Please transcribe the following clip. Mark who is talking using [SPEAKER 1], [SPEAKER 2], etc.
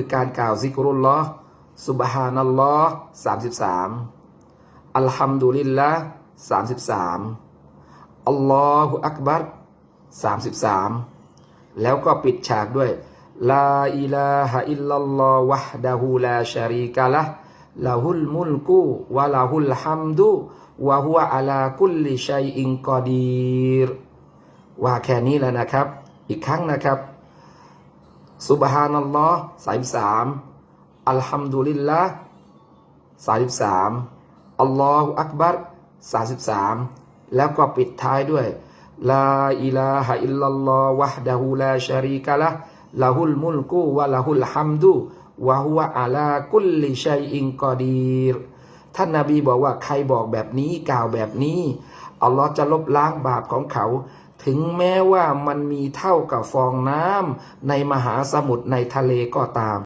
[SPEAKER 1] คือการกล่าวซิกรุลลอฮ์สุบฮานัลลอฮ์สามสิบสามอัลฮัมดุลิลละสามสิบสามอัลลอฮุอักบัรสามสิบสามแล้วก็ปิดฉากด้วยลาอิลาฮะอิลลัลลอฮ์วะฮดะฮูลาชารีกะละห์ละฮุลมุลกุวะละฮุลฮัมดุวะฮุวะอะลาคุลลิชัยอินกอดีรว่าแค่นี้แล้วนะครับ อีกครั้งนะครับ สุบฮานัลลอฮ์สายสามอัลฮัมดุลิลละสายสามอัลลอฮฺอักบัรสาสิบสามแล้วก็ปิดท้ายด้วยลาอิลาฮะอิลลัลลอฮ์วะฮดะฮูลาชารีกะละละฮุลมุลกุวะละฮุลฮัมดุวะฮุวะอะลาคุลลิชัยอินกอดีรท่านนาบีบอกว่าใครบอกแบบนี้กล่าวแบบนี้อัลลอฮ์จะลบล้างบาปของเขา ถึงแม้ว่ามันมีเท่ากับฟองน้ำในมหาสมุทรในทะเลก็ตาม